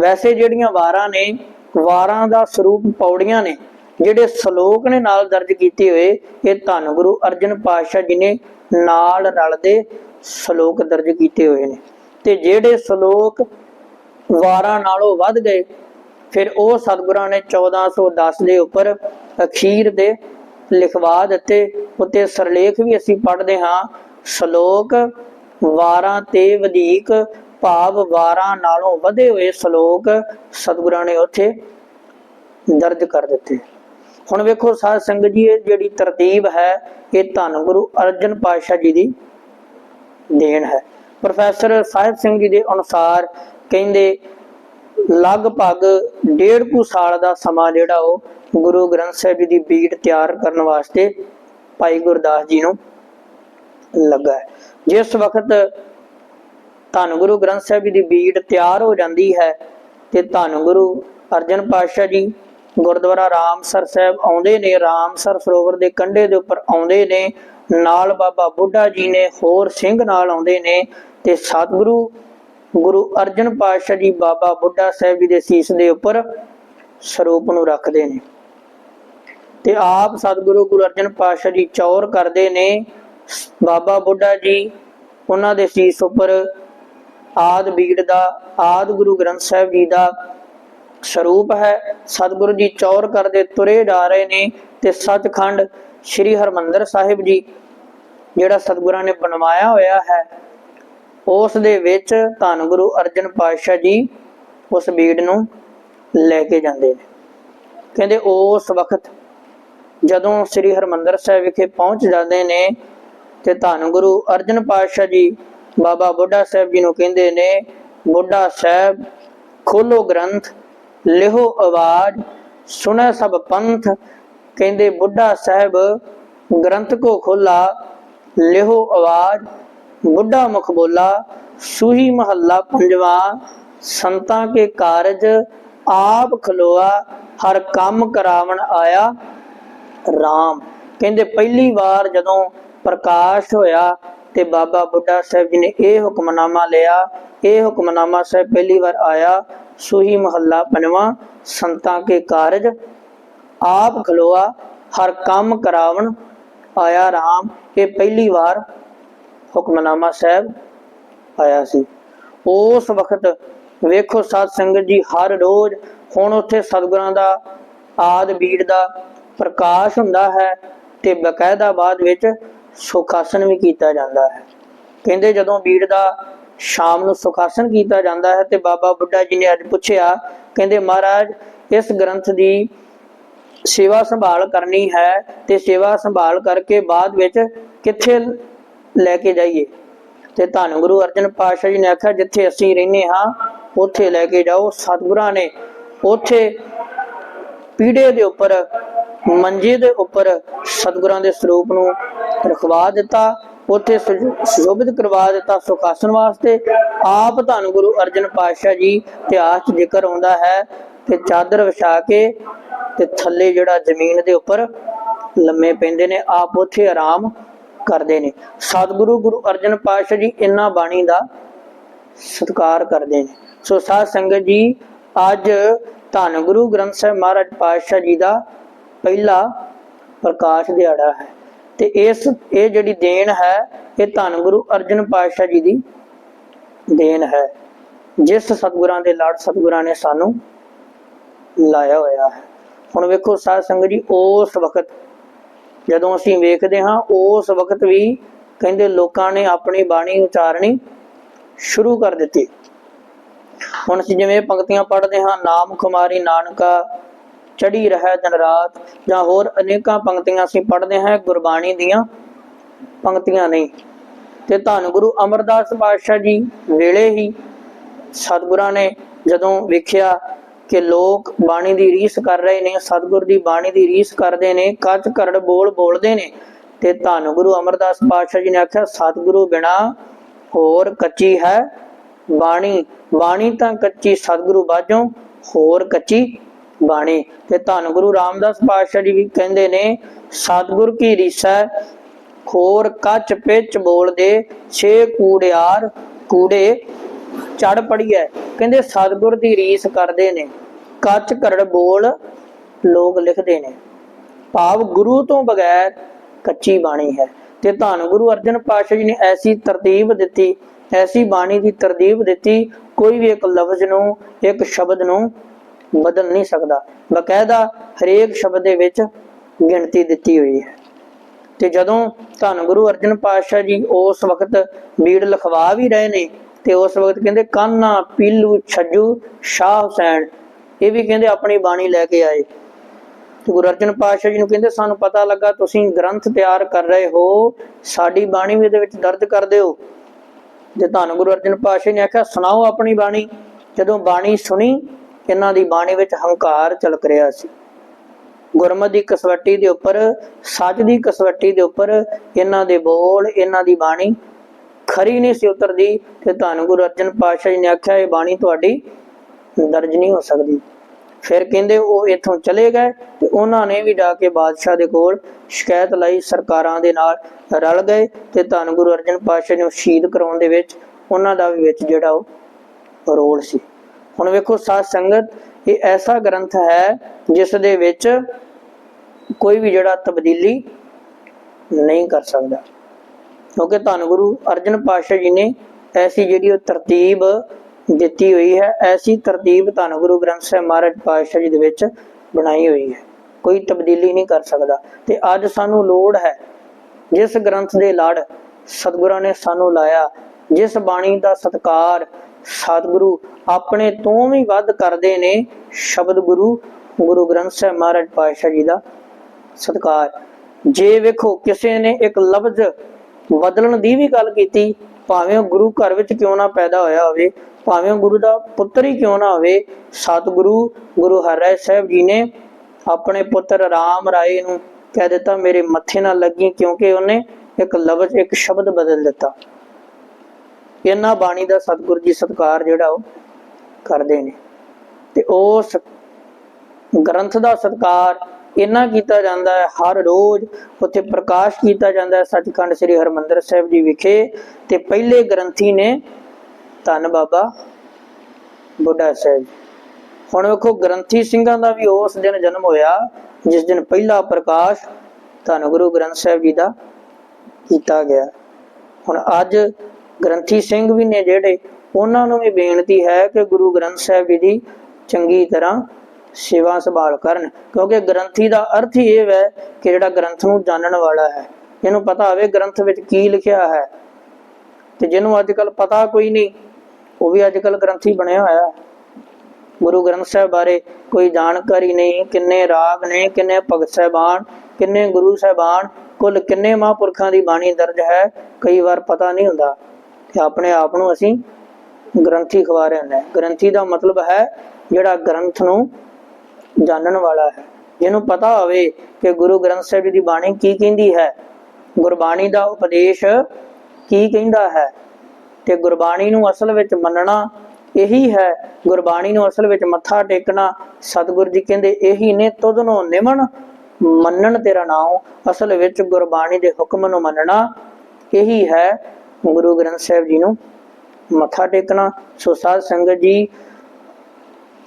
ਵੈਸੇ ਜਿਹੜੀਆਂ ਵਾਰਾਂ ਨੇ, ਵਾਰਾਂ ਦਾ ਸਰੂਪ ਪੌੜੀਆਂ ਨੇ। ਜਿਹੜੇ ਸ਼ਲੋਕ ਨੇ ਨਾਲ ਦਰਜ ਕੀਤੇ ਹੋਏ, ਇਹ ਧੰਨ ਗੁਰੂ ਅਰਜਨ ਪਾਤਸ਼ਾਹ ਜੀ ਨੇ ਨਾਲ ਰਲਦੇ ਸ਼ਲੋਕ ਦਰਜ ਕੀਤੇ ਹੋਏ ਨੇ। ਤੇ ਜਿਹੜੇ ਸ਼ਲੋਕ ਵਾਰਾਂ ਨਾਲੋਂ ਵੱਧ ਗਏ, ਫਿਰ ਉਹ ਸਤਿਗੁਰਾਂ ਨੇ 1410 ਦੇ ਉੱਪਰ ਅਖੀਰ ਦੇ ਲਿਖਵਾ ਦਿੱਤੇ। ਉੱਤੇ ਸਰਲੇਖ ਵੀ ਅਸੀਂ ਪੜ੍ਹਦੇ ਹਾਂ, ਸ਼ਲੋਕ ਵਾਰਾਂ ਤੇ ਵਧੇਕ, ਭਾਵ ਵਾਰਾਂ ਨਾਲੋਂ ਵਧੇ ਹੋਏ ਸ਼ਲੋਕ ਸਤਿਗੁਰਾਂ ਨੇ ਉੱਥੇ ਦਰਜ ਕਰ ਦਿੱਤੇ। ਹੁਣ ਵੇਖੋ ਸਾਧ ਸੰਗਤ ਜੀ, ਇਹ ਜਿਹੜੀ ਤਰਤੀਬ ਹੈ, ਇਹ ਧੰਨ ਗੁਰੂ ਅਰਜਨ ਪਾਤਸ਼ਾਹ ਜੀ ਦੀ ਦੇਣ ਹੈ। ਪ੍ਰੋਫੈਸਰ ਸਾਹਿਬ ਸਿੰਘ ਜੀ ਦੇ ਅਨੁਸਾਰ ਕਹਿੰਦੇ, ਲਗਭਗ ਡੇਢ ਕੁ ਸਾਲ ਦਾ ਸਮਾਂ ਜਿਹੜਾ ਉਹ ਗੁਰੂ ਗ੍ਰੰਥ ਸਾਹਿਬ ਜੀ ਦੀ ਬੀੜ ਤਿਆਰ ਕਰਨ ਵਾਸਤੇ ਭਾਈ ਗੁਰਦਾਸ ਜੀ ਨੂੰ ਲੱਗਾ ਹੈ। ਜਿਸ ਵਕਤ ਧੰਨ ਗੁਰੂ ਗ੍ਰੰਥ ਸਾਹਿਬ ਜੀ ਦੀ ਬੀੜ ਤਿਆਰ ਹੋ ਜਾਂਦੀ ਹੈ ਤੇ ਧੰਨ ਗੁਰੂ ਅਰਜਨ ਪਾਤਸ਼ਾਹ ਜੀ ਗੁਰਦੁਆਰਾ ਰਾਮਸਰ ਸਾਹਿਬ ਆਉਂਦੇ ਨੇ, ਰਾਮਸਰ ਸਰੋਵਰ ਦੇ ਕੰਢੇ ਦੇ ਉੱਪਰ ਆਉਂਦੇ ਨੇ, ਨਾਲ ਬਾਬਾ ਬੁੱਢਾ ਜੀ ਨੇ, ਹੋਰ ਸਿੰਘ ਨਾਲ ਆਉਂਦੇ ਨੇ ਤੇ ਸਤਿਗੁਰੂ, ਗੁਰੂ ਅਰਜਨ ਪਾਤਸ਼ਾਹ ਜੀ ਬਾਬਾ ਬੁੱਢਾ ਸਾਹਿਬ ਜੀ ਦੇ ਸੀਸ ਦੇ ਉੱਪਰ ਸਰੂਪ ਨੂੰ ਰੱਖਦੇ ਨੇ। ਤੇ ਆਪ ਸਤਿਗੁਰੂ ਗੁਰੂ ਅਰਜਨ ਪਾਤਸ਼ਾਹ ਜੀ ਚੌਰ ਕਰਦੇ ਨੇ। ਬਾਬਾ ਬੁੱਢਾ ਜੀ, ਉਹਨਾਂ ਦੇ ਸੀਸ ਉੱਪਰ ਆਦ ਬੀੜ ਦਾ ਆਦ ਗੁਰੂ ਗ੍ਰੰਥ ਸਾਹਿਬ ਜੀ ਦਾ ਸਰੂਪ ਹੈ। ਸਤਿਗੁਰੂ ਜੀ ਚੌਰ ਕਰਦੇ ਤੁਰੇ ਜਾ ਰਹੇ ਨੇ ਤੇ ਸੱਚਖੰਡ ਸ੍ਰੀ ਹਰਮੰਦਰ ਸਾਹਿਬ ਜੀ, ਜਿਹੜਾ ਸਤਿਗੁਰਾਂ ਨੇ ਬਣਵਾਇਆ ਹੋਇਆ ਹੈ, ਉਸ ਦੇ ਵਿੱਚ ਧੰਨ ਗੁਰੂ ਅਰਜਨ ਪਾਤਸ਼ਾਹ ਜੀ ਉਸ ਬੀੜ ਨੂੰ ਲੈ ਕੇ ਜਾਂਦੇ ਨੇ। ਕਹਿੰਦੇ ਉਸ ਵਕਤ ਜਦੋਂ ਸ੍ਰੀ ਹਰਮੰਦਰ ਸਾਹਿਬ ਵਿਖੇ ਪਹੁੰਚ ਜਾਂਦੇ ਨੇ ਤੇ ਧੰਨ ਗੁਰੂ ਅਰਜਨ ਪਾਤਸ਼ਾਹ ਜੀ, ਬਾਬਾ ਬੁੱਢਾ ਸਾਹਿਬ ਜੀ ਨੂੰ ਕਹਿੰਦੇ ਨੇ, ਬੁੱਢਾ ਸਾਹਿਬ, ਖੋਲੋ ਗ੍ਰੰਥ ਲਿਹੋ ਆਵਾਜ਼, ਸੁਣੈ ਸਭ ਪੰਥ। ਕਹਿੰਦੇ ਬੁੱਢਾ ਸਾਹਿਬ, ਗ੍ਰੰਥ ਕੋ ਖੋਲਾ ਲਿਹੋ ਆਵਾਜ਼। ਬੁੱਢਾ ਮੁਖ ਬੋਲਾ, ਸੂਹੀ ਮਹੱਲਾ ਪੰਜਵਾ, ਸੰਤਾਂ ਕੇ ਕਾਰਜ ਆਪ ਖਲੋਆ, ਹਰ ਕੰਮ ਕਰਾਵਣ ਆਇਆ ਰਾਮ। ਕਹਿੰਦੇ ਪਹਿਲੀ ਵਾਰ ਜਦੋਂ ਪ੍ਰਕਾਸ਼ ਹੋਇਆ ਤੇ ਬਾਬਾ ਬੁੱਢਾ ਸਾਹਿਬ ਜੀ ਨੇ ਇਹ ਹੁਕਮਨਾਮਾ ਲਿਆ, ਇਹ ਹੁਕਮਨਾਮਾ ਸਾਹਿਬ ਪਹਿਲੀ ਵਾਰ ਆਇਆ, ਸੂਹੀ ਮਹੱਲਾ ਪੰਜਵਾਂ, ਸੰਤਾਂ ਕੇ ਕਾਰਜ। ਆਪ ਖਲੋਆ, ਹਰ ਕੰਮ ਕਰਾਵਣ ਆਇਆ ਰਾਮ। ਇਹ ਪਹਿਲੀ ਵਾਰ ਹੁਕਮਨਾਮਾ ਸਾਹਿਬ ਆਇਆ ਸੀ। ਉਸ ਵਕਤ ਵੇਖੋ ਸਾਧ ਸੰਗਤ ਜੀ, ਹਰ ਰੋਜ਼ ਹੁਣ ਉੱਥੇ ਸਤਿਗੁਰਾਂ ਦਾ, ਆਦ ਬੀੜ ਦਾ ਪ੍ਰਕਾਸ਼ ਹੁੰਦਾ ਹੈ ਤੇ ਬਕਾਇਦਾ ਬਾਅਦ ਵਿੱਚ ਸੁਖਾਸਨ ਵੀ ਕੀਤਾ ਜਾਂਦਾ ਹੈ। ਕਹਿੰਦੇ ਜਦੋਂ ਬੀੜ ਦਾ ਸ਼ਾਮ ਨੂੰ ਸੁਖਾਸਨ ਕੀਤਾ ਜਾਂਦਾ ਹੈ ਤੇ ਬਾਬਾ ਬੁੱਢਾ ਜੀ ਨੇ ਅੱਜ ਪੁੱਛਿਆ, ਕਹਿੰਦੇ ਮਹਾਰਾਜ, ਇਸ ਗ੍ਰੰਥ ਦੀ ਸੇਵਾ ਸੰਭਾਲ ਕਰਨੀ ਹੈ ਤੇ ਸੇਵਾ ਸੰਭਾਲ ਕਰਕੇ ਬਾਅਦ ਵਿੱਚ ਕਿੱਥੇ ਲੈ ਕੇ ਜਾਈਏ? ਤੇ ਧੰਨ ਗੁਰੂ ਅਰਜਨ ਪਾਤਸ਼ਾਹ ਜੀ ਨੇ ਆਖਿਆ, ਜਿੱਥੇ ਅਸੀਂ ਰਹਿੰਦੇ ਹਾਂ ਉੱਥੇ ਲੈ ਕੇ ਜਾਓ, ਸਤਿਗੁਰਾਂ ਨੇ ਉੱਥੇ ਪੀੜੇ ਦੇ ਉੱਪਰ, ਮੰਜੇ ਦੇ ਉੱਪਰ ਸਤਿਗੁਰਾਂ ਦੇ ਸਰੂਪ ਨੂੰ ਰਖਵਾ ਦਿੱਤਾ, ਉੱਥੇ ਸੁਸ਼ੋਭਿਤ ਕਰਵਾ ਦਿੱਤਾ ਸੁਖਾਸਨ ਵਾਸਤੇ। ਆਪ ਧੰਨ ਗੁਰੂ ਅਰਜਨ ਪਾਤਸ਼ਾਹ ਜੀ ਇਤਿਹਾਸ 'ਚ ਜ਼ਿਕਰ ਆਉਂਦਾ ਹੈ ਤੇ ਚਾਦਰ ਵਿਛਾ ਕੇ ਤੇ ਥੱਲੇ ਜਿਹੜਾ ਜ਼ਮੀਨ ਦੇ ਉੱਪਰ ਲੰਮੇ ਪੈਂਦੇ ਨੇ, ਆਪ ਉੱਥੇ ਆਰਾਮ ਕਰਦੇ ਨੇ। ਸਤਿਗੁਰੂ ਗੁਰੂ ਅਰਜਨ ਪਾਤਸ਼ਾਹ ਜੀ ਇਹਨਾਂ ਬਾਣੀ ਦਾ ਸਤਿਕਾਰ ਕਰਦੇ ਨੇ। ਸੋ ਸਾਧ ਸੰਗਤ ਜੀ, ਅੱਜ ਧੰਨ ਗੁਰੂ ਗ੍ਰੰਥ ਸਾਹਿਬ ਮਹਾਰਾਜ ਪਾਤਸ਼ਾਹ ਜੀ ਦਾ ਪਹਿਲਾ ਪ੍ਰਕਾਸ਼ ਦਿਹਾੜਾ ਹੈ। ਤੇ ਇਸ, ਇਹ ਜਿਹੜੀ ਦੇਣ ਹੈ, ਇਹ ਧੰਨ ਗੁਰੂ ਅਰਜਨ ਪਾਤਸ਼ਾਹ ਜੀ ਦੀ ਦੇਣ ਹੈ। ਜਿਸ ਸਤਿਗੁਰਾਂ ਦੇ ਲੜ ਸਤਿਗੁਰਾਂ ਨੇ ਸਾਨੂੰ ਲਾਇਆ ਹੋਇਆ ਹੈ। ਹੁਣ ਵੇਖੋ ਸਾਧ ਸੰਗਤ ਜੀ, ਉਸ ਵਕਤ ਜਦੋਂ ਅਸੀਂ ਵੇਖਦੇ ਹਾਂ, ਉਸ ਵਕਤ ਵੀ ਕਹਿੰਦੇ ਲੋਕਾਂ ਨੇ ਆਪਣੀ ਬਾਣੀ ਉਚਾਰਨੀ ਸ਼ੁਰੂ ਕਰ ਦਿੱਤੀ। ਹੁਣ ਅਸੀਂ ਜਿਵੇਂ ਪੰਕਤੀਆਂ ਪੜ੍ਹਦੇ ਹਾਂ, ਨਾਮ ਖੁਮਾਰੀ ਨਾਨਕਾ ਚੜੀ ਰਹਿ ਦਿਨ ਰਾਤ, ਜਾਂ ਹੋਰ ਅਨੇਕਾਂ ਪੰਕਤੀਆਂ ਅਸੀਂ ਪੜ੍ਹਦੇ ਹਾਂ ਗੁਰਬਾਣੀ ਦੀਆਂ ਪੰਕਤੀਆਂ ਨਹੀਂ ਤੇ ਧੰਨ ਗੁਰੂ ਅਮਰਦਾਸ ਪਾਤਸ਼ਾਹ ਜੀ ਵੇਲੇ ਹੀ ਸਤਿਗੁਰਾਂ ਨੇ ਜਦੋਂ ਵੇਖਿਆ ਕਿ ਲੋਕ ਬਾਣੀ ਦੀ ਰੀਸ ਕਰ ਰਹੇ ਨੇ, ਸਤਿਗੁਰ ਦੀ ਬਾਣੀ ਦੀ ਰੀਸ ਕਰਦੇ ਨੇ, ਕੱਚ ਕਰੜ ਬੋਲ ਬੋਲਦੇ ਨੇ, ਤੇ ਧੰਨ ਗੁਰੂ ਅਮਰਦਾਸ ਪਾਤਸ਼ਾਹ ਜੀ ਨੇ ਆਖਿਆ, ਸਤਿਗੁਰੂ ਬਿਨਾ ਹੋਰ ਕੱਚੀ ਹੈ ਬਾਣੀ ਬਾਣੀ ਤਾਂ ਕੱਚੀ ਸਤਿਗੁਰੂ ਬਾਝੋਂ ਹੋਰ ਕੱਚੀ ਬਾਣੀ। ਤੇ ਧੰਨ ਗੁਰੂ ਰਾਮਦਾਸ ਪਾਤਸ਼ਾਹ ਜੀ ਵੀ ਕਹਿੰਦੇ ਨੇ, ਸਤਿਗੁਰ ਕੀ ਰੀਸੈ, ਖੋਰ ਕੱਚ ਪਿੱਚ ਬੋਲਦੇ, ਛੇ ਕੂੜਿਆਰ ਕੂੜੇ ਚੜ ਪੜੀਐ। ਕਹਿੰਦੇ ਸਤਿਗੁਰ ਦੀ ਰੀਸ ਕਰਦੇ ਨੇ, ਕੱਚ ਕਰੜ ਬੋਲ ਲੋਕ ਲਿਖਦੇ ਨੇ। ਭਾਵ ਗੁਰੂ ਤੋਂ ਬਗੈਰ ਕੱਚੀ ਬਾਣੀ ਹੈ। ਤੇ ਧੰਨ ਗੁਰੂ ਅਰਜਨ ਪਾਤਸ਼ਾਹ ਜੀ ਨੇ ਐਸੀ ਤਰਤੀਬ ਦਿੱਤੀ ਐਸੀ ਬਾਣੀ ਦੀ ਤਰਤੀਬ ਦਿੱਤੀ, ਕੋਈ ਵੀ ਇੱਕ ਲਫ਼ਜ਼ ਨੂੰ, ਇੱਕ ਸ਼ਬਦ ਨੂੰ ਬਦਲ ਨਹੀਂ ਸਕਦਾ। ਬਕਾਇਦਾ ਹਰੇਕ ਸ਼ਬਦ ਦੇ ਵਿੱਚ ਗਿਣਤੀ ਦਿੱਤੀ ਹੋਈ ਹੈ। ਤੇ ਜਦੋਂ ਧੰਨ ਗੁਰੂ ਅਰਜਨ ਪਾਤਸ਼ਾਹ ਜੀ ਉਸ ਵਕਤ ਬੀੜ ਲਿਖਵਾ ਵੀ ਰਹੇ ਨੇ, ਤੇ ਉਸ ਵਕਤ ਕਹਿੰਦੇ ਕਾਨਾ ਪੀਲੂ ਛੱਜੂ ਸ਼ਾਹ ਹੁਸੈਨ? ਇਹ ਵੀ ਕਹਿੰਦੇ, ਆਪਣੀ ਬਾਣੀ ਲੈ ਕੇ ਆਏ। ਤੇ ਗੁਰੂ ਅਰਜਨ ਪਾਤਸ਼ਾਹ ਜੀ ਨੂੰ ਕਹਿੰਦੇ, ਸਾਨੂੰ ਪਤਾ ਲੱਗਾ ਤੁਸੀਂ ਗ੍ਰੰਥ ਤਿਆਰ ਕਰ ਰਹੇ ਹੋ, ਸਾਡੀ ਬਾਣੀ ਵੀ ਇਹਦੇ ਵਿੱਚ ਦਰਜ ਕਰਦੇ ਹੋ ਤੇ ਧੰਨ ਗੁਰੂ ਅਰਜਨ ਪਾਤਸ਼ਾਹ ਨੇ ਆਖਿਆ, ਸੁਣਾਓ ਆਪਣੀ ਬਾਣੀ। ਜਦੋਂ ਬਾਣੀ ਸੁਣੀ, ਇਹਨਾਂ ਦੀ ਬਾਣੀ ਵਿੱਚ ਹੰਕਾਰ ਚਲਕ ਰਿਹਾ ਸੀ। ਗੁਰਮਤ ਦੀ ਕਸਵੱਟੀ ਦੇ ਉੱਪਰ, ਸੱਚ ਦੀ ਕਸਵੱਟੀ ਦੇ ਉੱਪਰ ਇਹਨਾਂ ਦੇ ਬੋਲ, ਇਹਨਾਂ ਦੀ ਬਾਣੀ ਖਰੀ ਨਹੀਂ ਸੀ ਉਤਰਦੀ। ਤੇ ਧੰਨ ਗੁਰੂ ਅਰਜਨ ਪਾਤਸ਼ਾਹ ਜੀ ਨੇ ਆਖਿਆ, ਇਹ ਬਾਣੀ ਤੁਹਾਡੀ ਦਰਜ ਨਹੀਂ ਹੋ ਸਕਦੀ। ਫਿਰ ਕਹਿੰਦੇ ਉਹ ਇੱਥੋਂ ਚਲੇ ਗਏ ਤੇ ਉਹਨਾਂ ਨੇ ਵੀ ਜਾ ਕੇ ਬਾਦਸ਼ਾਹ ਦੇ ਕੋਲ ਸ਼ਿਕਾਇਤ ਲਈ, ਸਰਕਾਰਾਂ ਦੇ ਨਾਲ ਰਲ ਗਏ ਤੇ ਧੰਨ ਗੁਰੂ ਅਰਜਨ ਪਾਤਸ਼ਾਹ ਨੂੰ ਸ਼ਹੀਦ ਕਰਾਉਣ ਦੇ ਵਿੱਚ ਉਹਨਾਂ ਦਾ ਵੀ ਵਿੱਚ ਜਿਹੜਾ ਉਹ ਰੋਲ ਸੀ। ਹੁਣ ਵੇਖੋ ਸਾਧ ਸੰਗਤ, ਇਹ ਐਸਾ ਗ੍ਰੰਥ ਹੈ ਜਿਸ ਦੇ ਵਿੱਚ ਕੋਈ ਵੀ ਜਿਹੜਾ ਤਬਦੀਲੀ ਨਹੀਂ ਕਰ ਸਕਦਾ। ਕਿਉਂਕਿ ਧੰਨ ਗੁਰੂ ਅਰਜਨ ਪਾਤਸ਼ਾਹ ਜੀ ਨੇ ਐਸੀ ਜਿਹੜੀ ਉਹ ਤਰਤੀਬ ਦਿੱਤੀ ਹੋਈ ਹੈ। ਐਸੀ ਤਰਤੀਬ ਧੰਨ ਗੁਰੂ ਗ੍ਰੰਥ ਸਾਹਿਬ ਮਹਾਰਾਜ ਪਾਤਸ਼ਾਹ ਜੀ ਦੇ ਵਿੱਚ ਬਣਾਈ ਹੋਈ ਹੈ। ਕੋਈ ਤਬਦੀਲੀ ਨਹੀਂ ਕਰ ਸਕਦਾ। ਤੇ ਅੱਜ ਸਾਨੂੰ ਲੋੜ ਹੈ। ਜਿਸ ਗ੍ਰੰਥ ਦੇ ਲੜ ਸਤਿਗੁਰਾਂ ਨੇ ਸਾਨੂੰ ਲਾਇਆ, ਜਿਸ ਬਾਣੀ ਦਾ ਸਤਕਾਰ ਸਤਿਗੁਰੂ ਆਪਣੇ ਤੋਂ ਵੀ ਵੱਧ ਕਰਦੇ ਨੇ, ਸ਼ਬਦ ਗੁਰੂ ਗੁਰੂ ਗ੍ਰੰਥ ਸਾਹਿਬ ਮਹਾਰਾਜ ਪਾਤਸ਼ਾਹ ਜੀ ਦਾ ਸਤਕਾਰ। ਜੇ ਵੇਖੋ ਕਿਸੇ ਨੇ ਇੱਕ ਲਫ਼ਜ਼ ਬਦਲਣ ਦੀ ਵੀ ਗੱਲ ਕੀਤੀ, ਭਾਵੇਂ ਉਹ ਗੁਰੂ ਘਰ ਵਿੱਚ ਕਿਉਂ ਨਾ ਪੈਦਾ ਹੋਇਆ ਹੋਵੇ ਭਾਵੇਂ ਗੁਰੂ ਦਾ ਪੁੱਤਰ ਹੀ ਕਿਉਂ ਨਾ ਹੋਵੇ, ਸਤਿਗੁਰੂ ਗੁਰੂ ਹਰਿ ਸਾਹਿਬ ਜੀ ਨੇ ਆਪਣੇ ਪੁੱਤਰ ਰਾਮ ਰਾਏ ਨੂੰ ਕਹਿ ਦਿੱਤਾ, ਮੇਰੇ ਮੱਥੇ ਨਾਲ ਲੱਗੀ, ਕਿਉਂਕਿ ਉਹਨੇ ਇੱਕ ਲਫ਼ਜ਼, ਇੱਕ ਸ਼ਬਦ ਬਦਲ ਦਿੱਤਾ। ਇਹਨਾਂ ਬਾਣੀ ਦਾ ਸਤਿਗੁਰੂ ਜੀ ਸਤਕਾਰ ਜਿਹੜਾ ਉਹ ਕਰਦੇ ਨੇ। ਤੇ ਉਸ ਗ੍ਰੰਥ ਦਾ ਸਤਕਾਰ ਇੰਨਾ ਕੀਤਾ ਜਾਂਦਾ ਹੈ, ਹਰ ਰੋਜ਼ ਉੱਥੇ ਪ੍ਰਕਾਸ਼ ਕੀਤਾ ਜਾਂਦਾ ਹੈ। ਸੱਚਖੰਡ ਸ੍ਰੀ ਹਰਮੰਦਰ ਸਾਹਿਬ ਜੀ ਵਿਖੇ ਤੇ ਪਹਿਲੇ ਗ੍ਰੰਥੀ ਨੇ ਧੰਨ ਬਾਬਾ ਬੁੱਢਾ ਸਾਹਿਬ। ਹੁਣ ਵੇਖੋ, ਗ੍ਰੰਥੀ ਸਿੰਘਾਂ ਦਾ ਵੀ ਉਸ ਦਿਨ ਜਨਮ ਹੋਇਆ, ਜਿਸ ਦਿਨ ਪਹਿਲਾ ਪ੍ਰਕਾਸ਼ ਧੰਨ ਗੁਰੂ ਗ੍ਰੰਥ ਸਾਹਿਬ ਜੀ ਦਾ ਕੀਤਾ ਗਿਆ। ਹੁਣ ਅੱਜ ਗ੍ਰੰਥੀ ਸਿੰਘ ਵੀ ਨੇ ਜਿਹੜੇ, ਉਹਨਾਂ ਨੂੰ ਵੀ ਬੇਨਤੀ ਹੈ ਕਿ ਗੁਰੂ ਗ੍ਰੰਥ ਸਾਹਿਬ ਜੀ ਦੀ ਚੰਗੀ ਤਰ੍ਹਾਂ ਸੇਵਾ ਸੰਭਾਲ ਕਰਨ। ਕਿਉਂਕਿ ਗ੍ਰੰਥੀ ਦਾ ਅਰਥ ਹੀ ਇਹ ਹੈ ਕਿ ਜਿਹੜਾ ਗ੍ਰੰਥ ਨੂੰ ਜਾਣਨ ਵਾਲਾ ਹੈ। ਇਹਨੂੰ ਪਤਾ ਹੋਵੇ ਗ੍ਰੰਥ ਵਿੱਚ ਕੀ ਲਿਖਿਆ ਹੈ। ਤੇ ਜਿਹਨੂੰ ਅੱਜ ਕੱਲ ਪਤਾ ਕੋਈ ਨਹੀਂ ਉਹ ਵੀ ਅੱਜ ਕੱਲ ਗ੍ਰੰਥੀ ਬਣਿਆ ਹੋਇਆ ਹੈ। ਗੁਰੂ ਗ੍ਰੰਥ ਸਾਹਿਬ ਬਾਰੇ ਕੋਈ ਜਾਣਕਾਰੀ ਨਹੀਂ, ਕਿੰਨੇ ਰਾਗ ਨੇ, ਕਿੰਨੇ ਭਗਤ ਸਾਹਿਬਾਨ, ਕਿੰਨੇ ਗੁਰੂ ਸਾਹਿਬਾਨ, ਕੁੱਲ ਕਿੰਨੇ ਮਹਾਂਪੁਰਖਾਂ ਦੀ ਬਾਣੀ ਦਰਜ ਹੈ, ਕਈ ਵਾਰ ਪਤਾ ਨਹੀਂ ਹੁੰਦਾ। ਤੇ ਆਪਣੇ ਆਪ ਨੂੰ ਅਸੀਂ ਗ੍ਰੰਥੀ ਖਵਾ ਰਹੇ ਹੁੰਦੇ ਹਾਂ। ਗ੍ਰੰਥੀ ਦਾ ਮਤਲਬ ਹੈ ਜਿਹੜਾ ਗ੍ਰੰਥ ਨੂੰ ਜਾਣਨ ਵਾਲਾ ਹੈ। ਜਿਹਨੂੰ ਪਤਾ ਹੋਵੇ ਕਿ ਗੁਰੂ ਗ੍ਰੰਥ ਸਾਹਿਬ ਜੀ ਦੀ ਬਾਣੀ ਕੀ ਕਹਿੰਦੀ ਹੈ। ਗੁਰਬਾਣੀ ਦਾ ਉਪਦੇਸ਼ ਕੀ ਕਹਿੰਦਾ ਹੈ? ਤੇ ਗੁਰਬਾਣੀ ਨੂੰ ਅਸਲ ਵਿੱਚ ਮੰਨਣਾ ਇਹੀ ਹੈ। ਗੁਰਬਾਣੀ ਨੂੰ ਅਸਲ ਵਿੱਚ ਮੱਥਾ ਟੇਕਣਾ ਸਤਿਗੁਰੂ ਜੀ ਕਹਿੰਦੇ, ਇਹੀ ਨੇ ਤੁਧ ਨੂੰ ਨਿਮਨ ਮੰਨਣ ਤੇਰਾ ਨਾਮ ਅਸਲ ਵਿੱਚ ਗੁਰਬਾਣੀ ਦੇ ਹੁਕਮ ਨੂੰ ਮੰਨਣਾ ਇਹੀ ਹੈ। ਗੁਰੂ ਗ੍ਰੰਥ ਸਾਹਿਬ ਜੀ ਨੂੰ ਮੱਥਾ ਟੇਕਣਾ। ਸੋ ਸਾਧ ਸੰਗਤ ਜੀ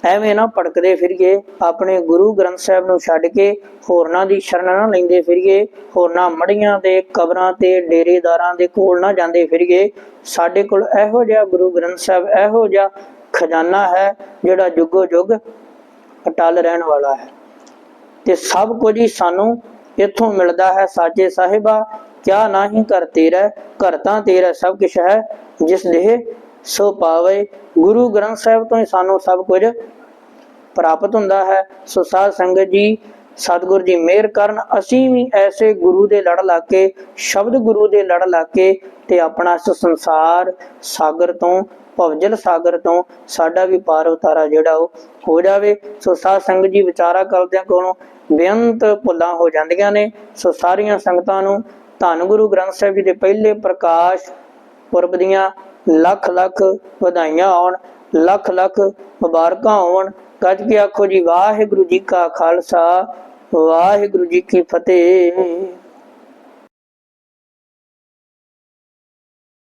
ਐਵੇਂ ਨਾ ਭਟਕਦੇ ਫਿਰੀਏ, ਆਪਣੇ ਗੁਰੂ ਗ੍ਰੰਥ ਸਾਹਿਬ ਨੂੰ ਛੱਡ ਕੇ ਹੋਰਨਾਂ ਦੀ ਸ਼ਰਨ ਨਾ ਲੈਂਦੇ ਫਿਰੀਏ, ਹੋਰਨਾਂ ਮੜੀਆਂ ਤੇ ਕਬਰਾਂ ਤੇ ਡੇਰੇਦਾਰਾਂ ਦੇ ਕੋਲ ਨਾ ਜਾਂਦੇ ਫਿਰੀਏ। ਸਾਡੇ ਕੋਲ ਇਹੋ ਜਿਹਾ ਗੁਰੂ ਗ੍ਰੰਥ ਸਾਹਿਬ, ਇਹੋ ਜਿਹਾ ਖਜ਼ਾਨਾ ਹੈ ਜਿਹੜਾ ਜੁਗੋ ਜੁਗ ਅਟਲ ਰਹਿਣ ਵਾਲਾ ਹੈ। ਤੇ ਸਭ ਕੁਝ ਹੀ ਸਾਨੂੰ ਇੱਥੋਂ ਮਿਲਦਾ ਹੈ ਸਾਜੇ ਸਾਹਿਬਾ, ਕਿਆ ਨਹੀਂ ਕਰ ਤੇਰਾ ਘਰ ਤਾਂ ਤੇਰਾ ਸਭ ਕੁਝ ਹੈ, ਜਿਸ ਦੇ ਸੋ ਪਾਵੇ ਗੁਰੂ ਗ੍ਰੰਥ ਸਾਹਿਬ ਤੋਂ ਹੀ ਸਾਨੂੰ ਸਭ ਕੁਝ ਪ੍ਰਾਪਤ ਹੁੰਦਾ ਹੈ। ਸੋ ਸਾਧ ਸੰਗਤ ਜੀ, ਸਤਿਗੁਰੂ ਜੀ, ਮਿਹਰ ਕਰਨ ਅਸੀਂ ਵੀ ਐਸੇ ਗੁਰੂ ਦੇ ਲੜ ਲਾ ਕੇ ਸ਼ਬਦ ਗੁਰੂ ਦੇ ਲੜ ਲਾ ਕੇ ਤੇ ਆਪਣਾ ਇਸ ਸੰਸਾਰ ਸਾਗਰ ਤੋਂ, ਭਵਜਲ ਸਾਗਰ ਤੋਂ ਸਾਡਾ ਵੀ ਪਾਰ ਉਤਾਰਾ ਜਿਹੜਾ ਉਹ ਹੋ ਜਾਵੇ। ਸੋ ਸਾਧ ਸੰਗਤ ਜੀ, ਵਿਚਾਰਾ ਕਰਦਿਆਂ ਕੋਲੋਂ ਬੇਅੰਤ ਭੁੱਲਾਂ ਹੋ ਜਾਂਦੀਆਂ ਨੇ। ਸੋ ਸਾਰੀਆਂ ਸੰਗਤਾਂ ਨੂੰ ਧੰਨ ਗੁਰੂ ਗ੍ਰੰਥ ਸਾਹਿਬ ਜੀ ਦੇ ਪਹਿਲੇ ਪ੍ਰਕਾਸ਼ ਪੁਰਬ ਦੀਆਂ ਲੱਖ ਲੱਖ ਵਧਾਈਆਂ ਆਉਣ, ਲੱਖ ਲੱਖ ਮੁਬਾਰਕਾਂ ਹੋਣ ਗੱਜ ਕੇ ਆਖੋ ਜੀ, ਵਾਹਿਗੁਰੂ ਜੀ ਕਾ ਖਾਲਸਾ, ਵਾਹਿਗੁਰੂ ਜੀ ਕੀ ਫਤਿਹ।